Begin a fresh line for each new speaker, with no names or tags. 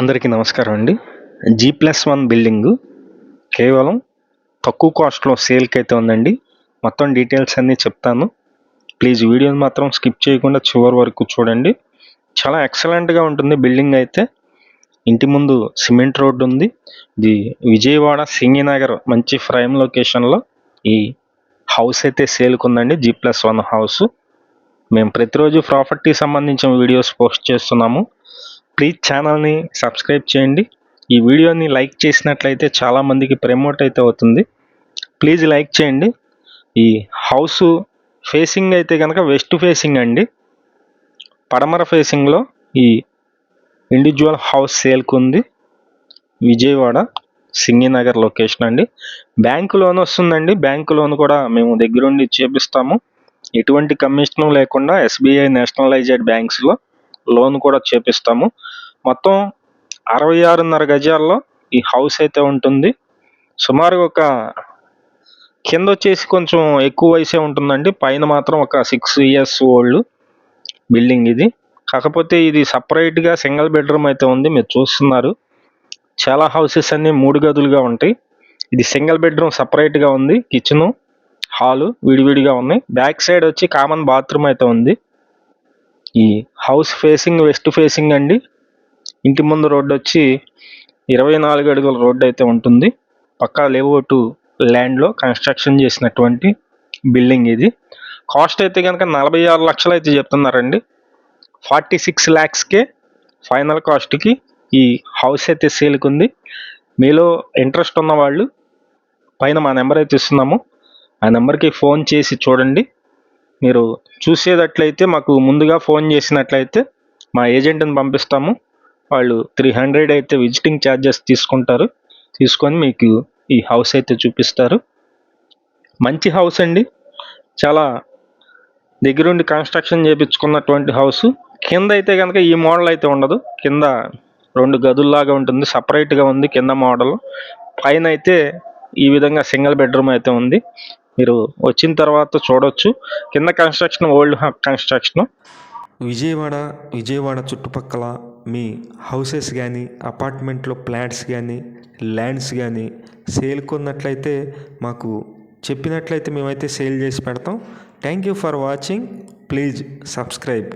అందరికీ నమస్కారం అండి. జీ ప్లస్ వన్ బిల్డింగు కేవలం తక్కువ కాస్ట్లో సేల్కి అయితే ఉందండి. మొత్తం డీటెయిల్స్ అన్నీ చెప్తాను. ప్లీజ్ వీడియోని మాత్రం స్కిప్ చేయకుండా చివరి వరకు చూడండి. చాలా ఎక్సలెంట్గా ఉంటుంది బిల్డింగ్ అయితే. ఇంటి ముందు సిమెంట్ రోడ్డు ఉంది. ఇది విజయవాడ సింగినగర్ మంచి ప్రైమ్ లొకేషన్లో ఈ హౌస్ అయితే సేల్కి ఉందండి. జీ ప్లస్ వన్ హౌస్ మేము ప్రతిరోజు ప్రాపర్టీ సంబంధించిన వీడియోస్ పోస్ట్ చేస్తున్నాము. ప్లీజ్ ఛానల్ని సబ్స్క్రైబ్ చేయండి. ఈ వీడియోని లైక్ చేసినట్లయితే చాలామందికి ప్రమోట్ అయితే అవుతుంది. ప్లీజ్ లైక్ చేయండి. ఈ హౌస్ ఫేసింగ్ అయితే కనుక వెస్ట్ ఫేసింగ్ అండి. పడమర ఫేసింగ్లో ఈ ఇండివిజువల్ హౌస్ సేల్కు ఉంది. విజయవాడ సింగినగర్ లొకేషన్ అండి. బ్యాంకు లోన్ వస్తుందండి. బ్యాంకు లోన్ కూడా మేము దగ్గరుండి చేపిస్తాము. ఎటువంటి కమిషన్ లేకుండా ఎస్బీఐ నేషనలైజ్డ్ బ్యాంక్స్లో లోన్ కూడా చేపిస్తాము. మొత్తం అరవై ఆరున్నర గజాల్లో ఈ హౌస్ అయితే ఉంటుంది. సుమారుగా ఒక కింద వచ్చేసి కొంచెం ఎక్కువ వయసే ఉంటుందండి. పైన మాత్రం ఒక సిక్స్ ఇయర్స్ ఓల్డ్ బిల్డింగ్ ఇది. కాకపోతే ఇది సపరేట్గా సింగిల్ బెడ్రూమ్ అయితే ఉంది. మీరు చూస్తున్నారు. చాలా హౌసెస్ అన్ని మూడు గదులుగా ఉంటాయి. ఇది సింగిల్ బెడ్రూమ్ సపరేట్గా ఉంది. కిచెను హాలు విడివిడిగా ఉన్నాయి. బ్యాక్ సైడ్ వచ్చి కామన్ బాత్రూమ్ అయితే ఉంది. ఈ హౌస్ ఫేసింగ్ వెస్ట్ ఫేసింగ్ అండి. ఇంటి ముందు రోడ్డు వచ్చి ఇరవై నాలుగు అడుగుల రోడ్డు అయితే ఉంటుంది. పక్కా లేఅవుట్ ల్యాండ్లో కన్స్ట్రక్షన్ చేసినటువంటి బిల్డింగ్ ఇది. కాస్ట్ అయితే కనుక నలభై ఆరు లక్షలు అయితే చెప్తున్నారండి. ఫార్టీ సిక్స్ ల్యాక్స్కే ఫైనల్ కాస్ట్కి ఈ హౌస్ అయితే సేల్కి ఉంది. మీలో ఇంట్రెస్ట్ ఉన్న వాళ్ళు పైన మా నెంబర్ అయితే ఇస్తున్నాము. ఆ నెంబర్కి ఫోన్ చేసి చూడండి. మీరు చూసేటట్లయితే మాకు ముందుగా ఫోన్ చేసినట్లయితే మా ఏజెంట్ని పంపిస్తాము. వాళ్ళు త్రీ హండ్రెడ్ అయితే విజిటింగ్ ఛార్జెస్ తీసుకుంటారు. తీసుకొని మీకు ఈ హౌస్ అయితే చూపిస్తారు. మంచి హౌస్ అండి. చాలా దగ్గరుండి కన్స్ట్రక్షన్ చేయించుకున్నటువంటి హౌస్. కింద అయితే కనుక ఈ మోడల్ అయితే ఉండదు. కింద రెండు గదుల్లాగా ఉంటుంది. సపరేట్గా ఉంది కింద మోడల్. పైన అయితే ఈ విధంగా సింగిల్ బెడ్రూమ్ అయితే ఉంది. మీరు వచ్చిన తర్వాత చూడొచ్చు. కింద construction old construction
Vijayawada Vijayawada చుట్టుపక్కల మీ హౌసెస్ కానీ అపార్ట్మెంట్లో ప్లాట్స్ కానీ ల్యాండ్స్ కానీ సేల్ కొన్నట్లయితే మాకు చెప్పినట్లయితే మేమైతే సేల్ చేసి పెడతాం. Thank you for watching please subscribe